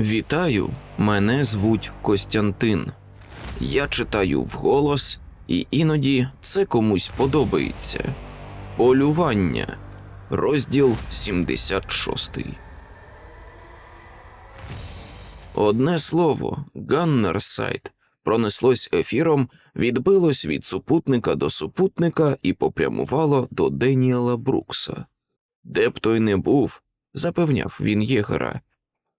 Вітаю, мене звуть Костянтин. Я читаю вголос, і іноді це комусь подобається. Полювання. Розділ 76. Одне слово, Ганнерсайд пронеслось ефіром, відбилось від супутника до супутника і попрямувало до Деніела Брукса. Де б той не був, запевняв він єгера.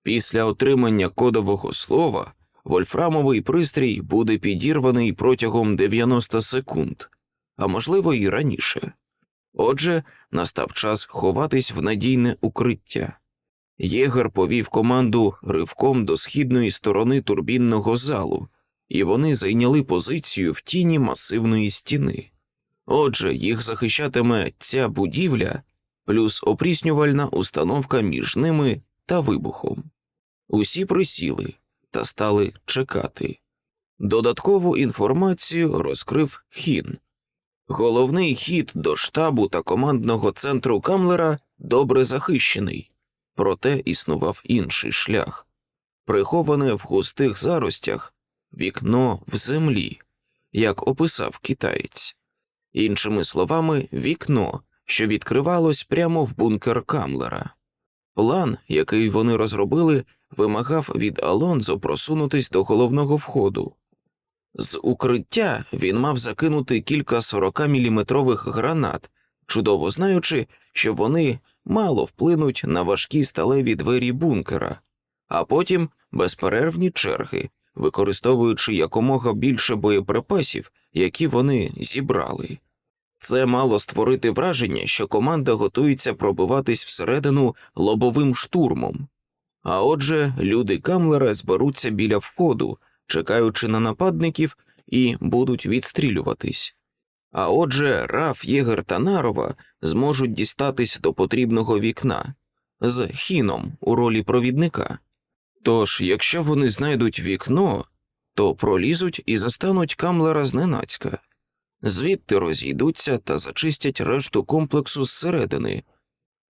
Після отримання кодового слова вольфрамовий пристрій буде підірваний протягом 90 секунд, а можливо і раніше. Отже, настав час ховатись в надійне укриття. Єгер повів команду ривком до східної сторони турбінного залу, і вони зайняли позицію в тіні масивної стіни. Отже, їх захищатиме ця будівля плюс опріснювальна установка між ними та вибухом. Усі присіли та стали чекати. Додаткову інформацію розкрив Хін. Головний хід до штабу та командного центру Камлера добре захищений, проте існував інший шлях приховане в густих заростях вікно в землі, як описав китаєць. Іншими словами, вікно, що відкривалось прямо в бункер Камлера. План, який вони розробили, вимагав від Алонзо просунутись до головного входу. З укриття він мав закинути кілька 40-міліметрових гранат, чудово знаючи, що вони мало вплинуть на важкі сталеві двері бункера, а потім безперервні черги, використовуючи якомога більше боєприпасів, які вони зібрали. Це мало створити враження, що команда готується пробиватись всередину лобовим штурмом. А отже, люди Камлера зберуться біля входу, чекаючи на нападників, і будуть відстрілюватись. А отже, Раф, Єгер та Нарова зможуть дістатись до потрібного вікна з хіном у ролі провідника. Тож, якщо вони знайдуть вікно, то пролізуть і застануть Камлера зненацька. Звідти розійдуться та зачистять решту комплексу зсередини.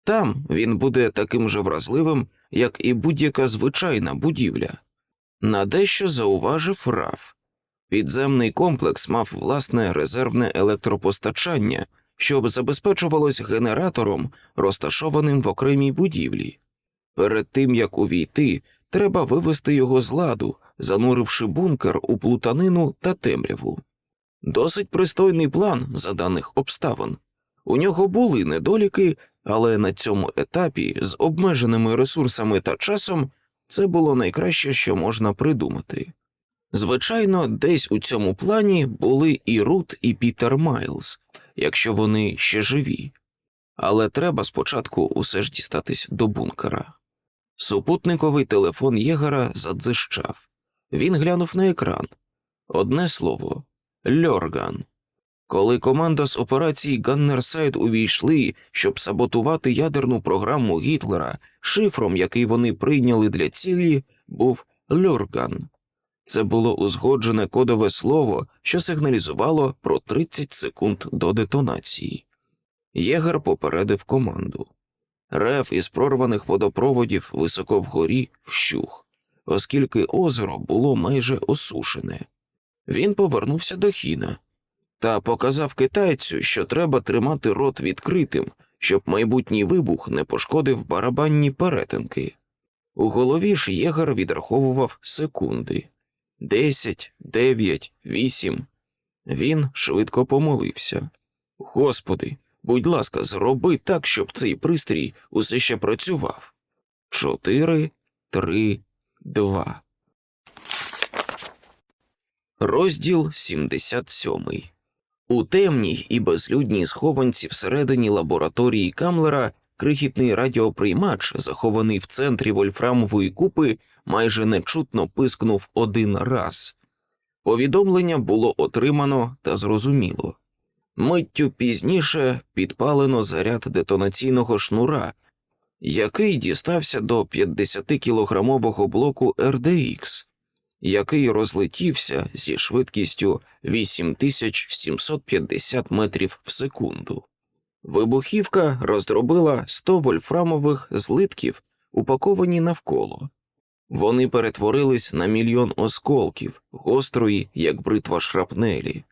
Там він буде таким же вразливим, як і будь-яка звичайна будівля. На дещо зауважив Раф. Підземний комплекс мав власне резервне електропостачання, що забезпечувалось генератором, розташованим в окремій будівлі. Перед тим як увійти, треба вивести його з ладу, зануривши бункер у плутанину та темряву. Досить пристойний план за даних обставин. У нього були недоліки, але на цьому етапі з обмеженими ресурсами та часом це було найкраще, що можна придумати. Звичайно, десь у цьому плані були і Рут, і Пітер Майлз, якщо вони ще живі, але треба спочатку усе ж дістатись до бункера. Супутниковий телефон Єгера задзищав. Він глянув на екран. Одне слово Льорган. Коли команда з операції Ганнерсайд увійшли, щоб саботувати ядерну програму Гітлера, шифром, який вони прийняли для цілі, був Льорган. Це було узгоджене кодове слово, що сигналізувало про 30 секунд до детонації. Єгер попередив команду. Рев із прорваних водопроводів високо вгорі вщух, оскільки озеро було майже осушене. Він повернувся до Хіна та показав китайцю, що треба тримати рот відкритим, щоб майбутній вибух не пошкодив барабанні перетинки. У голові ж єгер відраховував секунди десять, дев'ять, вісім. Він швидко помолився. Господи, будь ласка, зроби так, щоб цей пристрій усе ще працював. Чотири, три, два. Розділ 77 У темній і безлюдній схованці всередині лабораторії Камлера крихітний радіоприймач, захований в центрі вольфрамової купи, майже нечутно пискнув один раз. Повідомлення було отримано та зрозуміло. Миттю пізніше підпалено заряд детонаційного шнура, який дістався до 50-кілограмового блоку RDX, який розлетівся зі швидкістю 8750 метрів в секунду. Вибухівка роздробила 100 вольфрамових злитків, упаковані навколо. Вони перетворились на мільйон осколків, гострої, як бритва шрапнелі.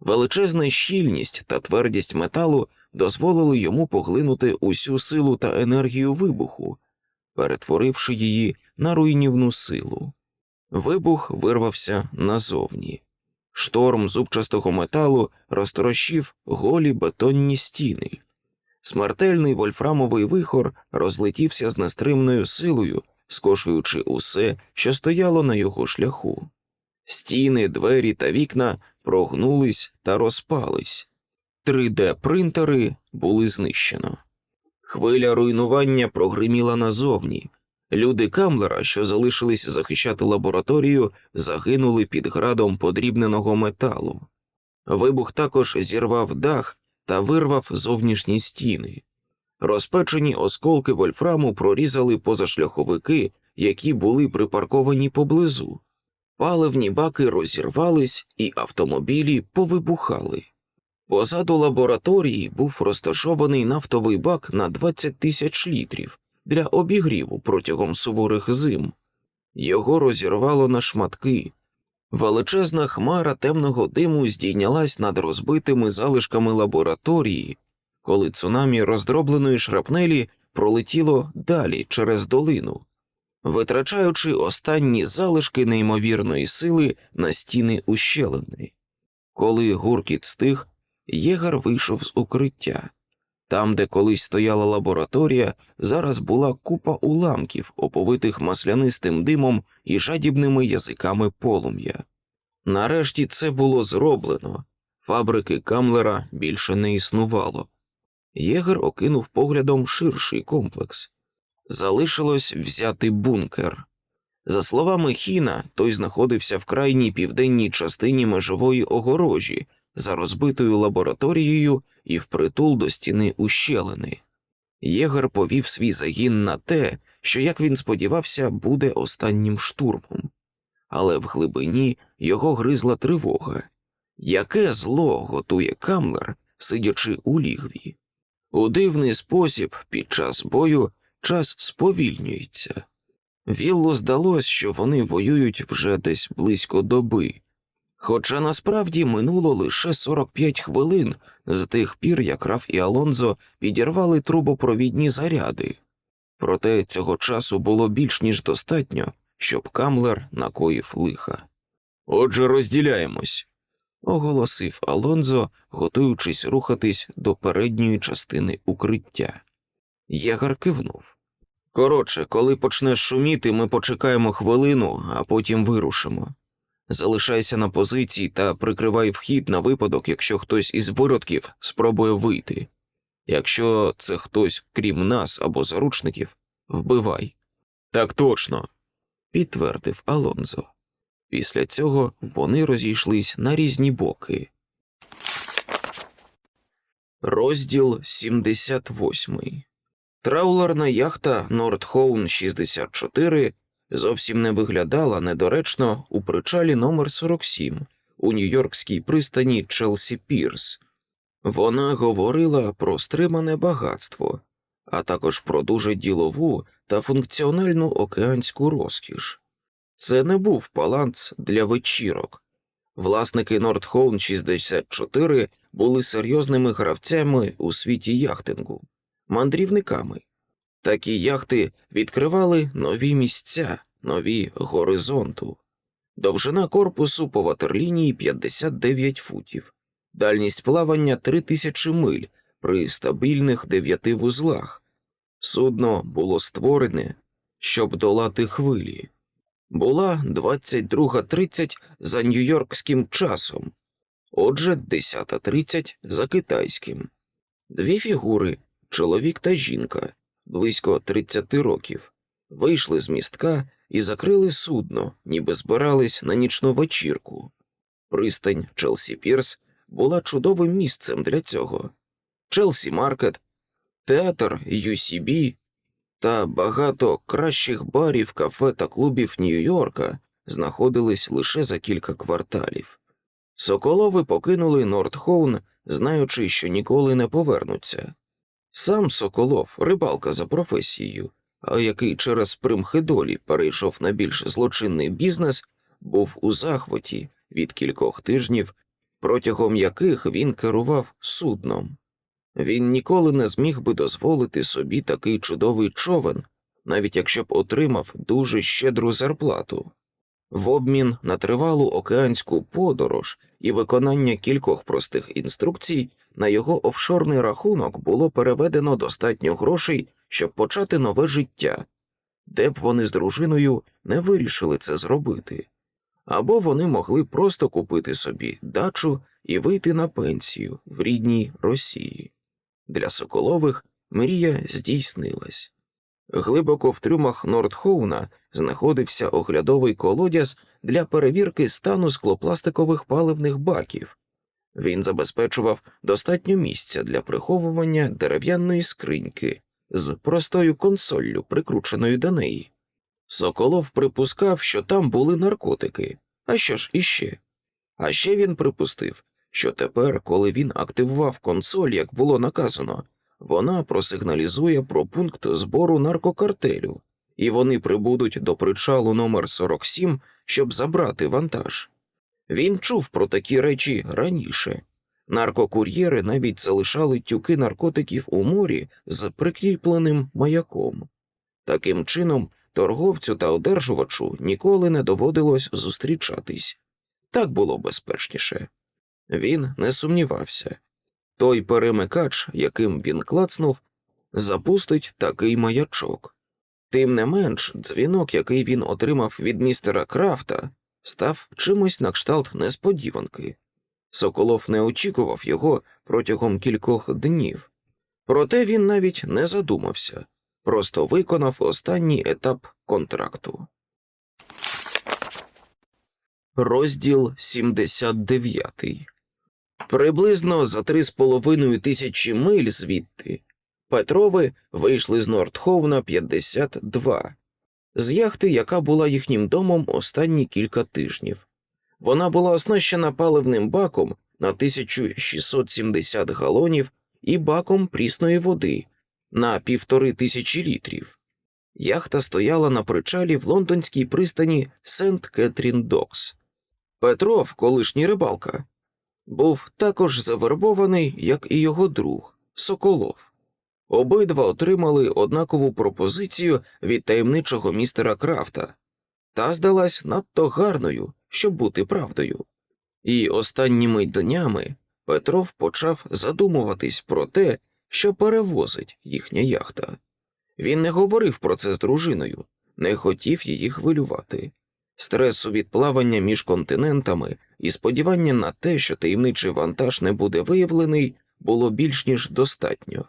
Величезна щільність та твердість металу дозволили йому поглинути усю силу та енергію вибуху, перетворивши її на руйнівну силу. Вибух вирвався назовні. Шторм зубчастого металу розтрощив голі бетонні стіни. Смертельний вольфрамовий вихор розлетівся з нестримною силою, скошуючи усе, що стояло на його шляху. Стіни, двері та вікна прогнулись та розпались. 3D-принтери були знищено. Хвиля руйнування прогриміла назовні. Люди Камлера, що залишились захищати лабораторію, загинули під градом подрібненого металу. Вибух також зірвав дах та вирвав зовнішні стіни. Розпечені осколки вольфраму прорізали позашляховики, які були припарковані поблизу. Паливні баки розірвались і автомобілі повибухали. Позаду лабораторії був розташований нафтовий бак на 20 тисяч літрів для обігріву протягом суворих зим. Його розірвало на шматки. Величезна хмара темного диму здійнялась над розбитими залишками лабораторії, коли цунамі роздробленої шрапнелі пролетіло далі через долину, витрачаючи останні залишки неймовірної сили на стіни ущелини. Коли гуркіт стих, єгар вийшов з укриття. Там, де колись стояла лабораторія, зараз була купа уламків, оповитих маслянистим димом і жадібними язиками полум'я. Нарешті це було зроблено. Фабрики Камлера більше не існувало. Єгер окинув поглядом ширший комплекс. Залишилось взяти бункер. За словами Хіна, той знаходився в крайній південній частині межової огорожі, за розбитою лабораторією і впритул до стіни ущелини. Єгер повів свій загін на те, що, як він сподівався, буде останнім штурмом, але в глибині його гризла тривога. Яке зло готує Камлер, сидячи у лігві? У дивний спосіб під час бою час сповільнюється. Віллу здалось, що вони воюють вже десь близько доби, хоча насправді минуло лише 45 хвилин з тих пір, як Раф і Алонзо підірвали трубопровідні заряди. Проте цього часу було більш ніж достатньо, щоб Камлер накоїв лиха. Отже, розділяємось, оголосив Алонзо, готуючись рухатись до передньої частини укриття. Єгар кивнув. Коротше, коли почнеш шуміти, ми почекаємо хвилину, а потім вирушимо. Залишайся на позиції та прикривай вхід на випадок, якщо хтось із виродків спробує вийти. Якщо це хтось крім нас або заручників, вбивай. Так точно, підтвердив Алонзо. Після цього вони розійшлись на різні боки. Розділ 78 Траулерна яхта Нордхоун 64 зовсім не виглядала недоречно у причалі номер 47 у нью-йоркській пристані Челсі Пірс. Вона говорила про стримане багатство, а також про дуже ділову та функціональну океанську розкіш. Це не був паланц для вечірок. Власники Нордхоун 64 були серйозними гравцями у світі яхтингу, мандрівниками. Такі яхти відкривали нові місця, нові горизонту. Довжина корпусу по ватерлінії 59 футів, дальність плавання 3000 миль при стабільних дев'яти вузлах. Судно було створене, щоб долати хвилі. Була 22.30 за нью-йоркським часом, отже, 10.30 за китайським. Дві фігури, чоловік та жінка, близько 30 років, вийшли з містка і закрили судно, ніби збирались на нічну вечірку. Пристань Челсі Пірс була чудовим місцем для цього. Челсі Маркет, театр UCB та багато кращих барів, кафе та клубів Нью-Йорка знаходились лише за кілька кварталів. Соколови покинули Нордхоун, знаючи, що ніколи не повернуться. Сам Соколов, рибалка за професією, який через примхи долі перейшов на більш злочинний бізнес, був у захваті від кількох тижнів, протягом яких він керував судном. Він ніколи не зміг би дозволити собі такий чудовий човен, навіть якщо б отримав дуже щедру зарплату. В обмін на тривалу океанську подорож і виконання кількох простих інструкцій на його офшорний рахунок було переведено достатньо грошей, щоб почати нове життя, де б вони з дружиною не вирішили це зробити, або вони могли просто купити собі дачу і вийти на пенсію в рідній Росії. Для Соколових мрія здійснилась. Глибоко в трюмах Нордхоуна знаходився оглядовий колодязь для перевірки стану склопластикових паливних баків. Він забезпечував достатньо місця для приховування дерев'яної скриньки з простою консоллю, прикрученою до неї. Соколов припускав, що там були наркотики. А що ж іще? А ще він припустив, що тепер, коли він активував консоль, як було наказано, вона просигналізує про пункт збору наркокартелю, і вони прибудуть до причалу номер 47, щоб забрати вантаж. Він чув про такі речі раніше. Наркокур'єри навіть залишали тюки наркотиків у морі з прикріпленим маяком. Таким чином, торговцю та одержувачу ніколи не доводилось зустрічатись. Так було безпечніше. Він не сумнівався. Той перемикач, яким він клацнув, запустить такий маячок. Тим не менш, дзвінок, який він отримав від містера Крафта, став чимось на кшталт несподіванки. Соколов не очікував його протягом кількох днів, проте він навіть не задумався, просто виконав останній етап контракту. Розділ 79 Приблизно за три з половиною тисячі миль звідти Петрови вийшли з Нордховна 52, з яхти, яка була їхнім домом останні кілька тижнів. Вона була оснащена паливним баком на 1670 галонів і баком прісної води на півтори тисячі літрів. Яхта стояла на причалі в лондонській пристані Сент Кетрін Докс. Петров, колишній рибалка, був також завербований, як і його друг Соколов. Обидва отримали однакову пропозицію від таємничого містера Крафта, та здалась надто гарною, щоб бути правдою. І останніми днями Петров почав задумуватись про те, що перевозить їхня яхта. Він не говорив про це з дружиною, не хотів її хвилювати. Стресу від плавання між континентами і сподівання на те, що таємничий вантаж не буде виявлений, було більш ніж достатньо.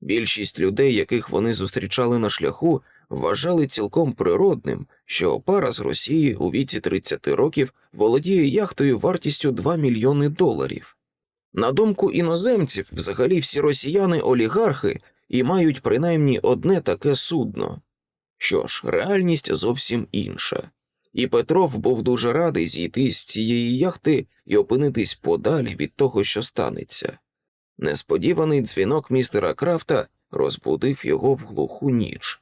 Більшість людей, яких вони зустрічали на шляху, вважали цілком природним, що пара з Росії у віці 30 років володіє яхтою вартістю 2 мільйони доларів. На думку іноземців, взагалі всі росіяни олігархи і мають принаймні одне таке судно. Що ж, реальність зовсім інша. І Петров був дуже радий зійти з цієї яхти і опинитись подалі від того, що станеться. Несподіваний дзвінок містера Крафта розбудив його в глуху ніч.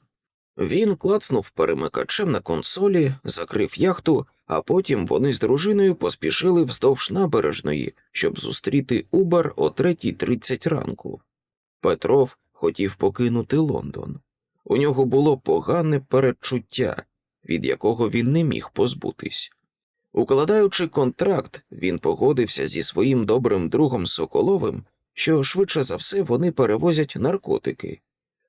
Він клацнув перемикачем на консолі, закрив яхту, а потім вони з дружиною поспішили вздовж набережної, щоб зустріти Убер о 3.30 ранку. Петров хотів покинути Лондон. У нього було погане передчуття, від якого він не міг позбутись. Укладаючи контракт, він погодився зі своїм добрим другом Соколовим, що швидше за все вони перевозять наркотики.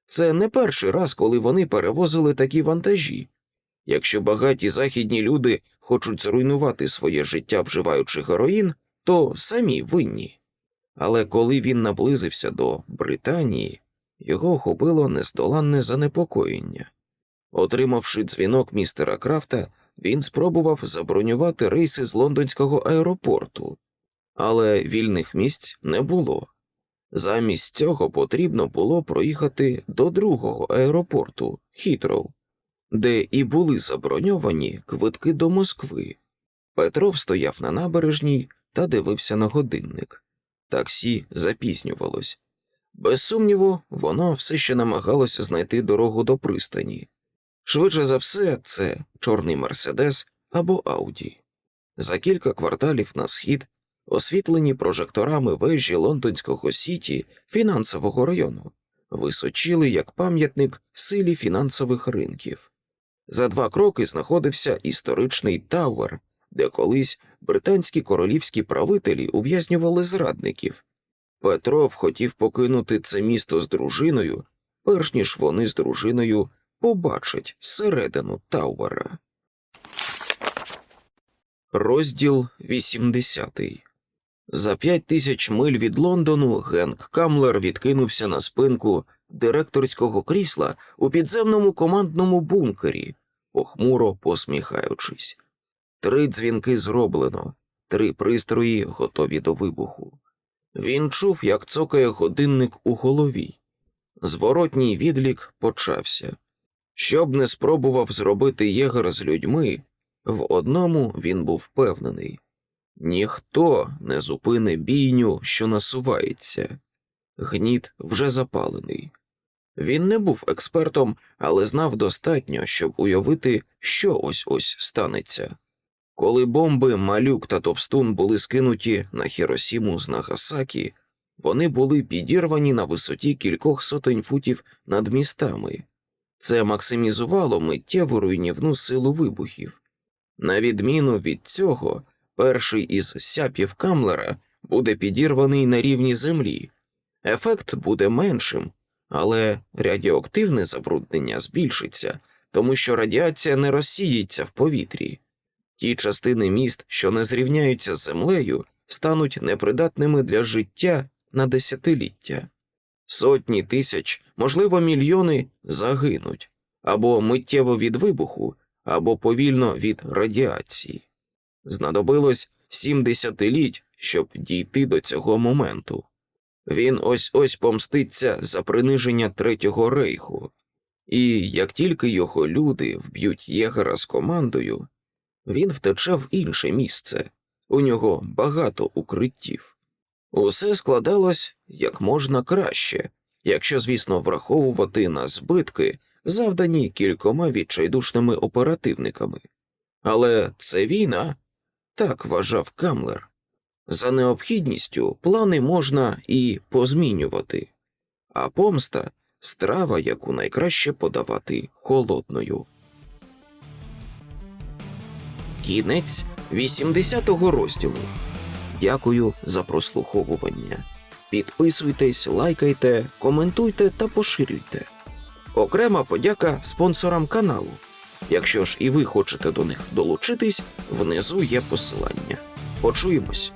Це не перший раз, коли вони перевозили такі вантажі. Якщо багаті західні люди хочуть зруйнувати своє життя, вживаючи героїн, то самі винні. Але коли він наблизився до Британії, його охопило нездоланне занепокоєння. Отримавши дзвінок містера Крафта, він спробував забронювати рейси з лондонського аеропорту, але вільних місць не було. Замість цього потрібно було проїхати до другого аеропорту Хітроу, де і були заброньовані квитки до Москви. Петров стояв на набережній та дивився на годинник. Таксі запізнювалось, Без сумніву, воно все ще намагалося знайти дорогу до пристані. Швидше за все, це чорний Мерседес або Ауді. За кілька кварталів на схід, освітлені прожекторами вежі лондонського сіті фінансового району, височили як пам'ятник силі фінансових ринків. За два кроки знаходився історичний Тауер, де колись британські королівські правителі ув'язнювали зрадників. Петров хотів покинути це місто з дружиною, перш ніж вони з дружиною побачать середину Тауера. Розділ 80 За п'ять тисяч миль від Лондону Генк Камлер відкинувся на спинку директорського крісла у підземному командному бункері, похмуро посміхаючись. Три дзвінки зроблено, три пристрої готові до вибуху. Він чув, як цокає годинник у голові. Зворотній відлік почався. Щоб не спробував зробити єгер з людьми, в одному він був впевнений ніхто не зупине бійню, що насувається. Гніт вже запалений. Він не був експертом, але знав достатньо, щоб уявити, що ось ось станеться. Коли бомби Малюк та Товстун були скинуті на Хіросіму з Нагасакі, вони були підірвані на висоті кількох сотень футів над містами. Це максимізувало миттєву руйнівну силу вибухів. На відміну від цього, перший із сяпів Камлера буде підірваний на рівні землі. Ефект буде меншим, але радіоактивне забруднення збільшиться, тому що радіація не розсіється в повітрі. Ті частини міст, що не зрівняються з землею, стануть непридатними для життя на десятиліття. Сотні тисяч, можливо, мільйони загинуть або миттєво від вибуху, або повільно від радіації. Знадобилось сім десятиліть, щоб дійти до цього моменту. Він ось ось помститься за приниження Третього рейху, і як тільки його люди вб'ють єгера з командою, він втече в інше місце, у нього багато укриттів. Усе складалось як можна краще, якщо, звісно, враховувати на збитки, завдані кількома відчайдушними оперативниками. Але це війна, так вважав Камлер. За необхідністю плани можна і позмінювати, а помста страва, яку найкраще подавати холодною. Кінець 80-го розділу. Дякую за прослуховування. Підписуйтесь, лайкайте, коментуйте та поширюйте. Окрема подяка спонсорам каналу. Якщо ж і ви хочете до них долучитись, внизу є посилання. Почуємось.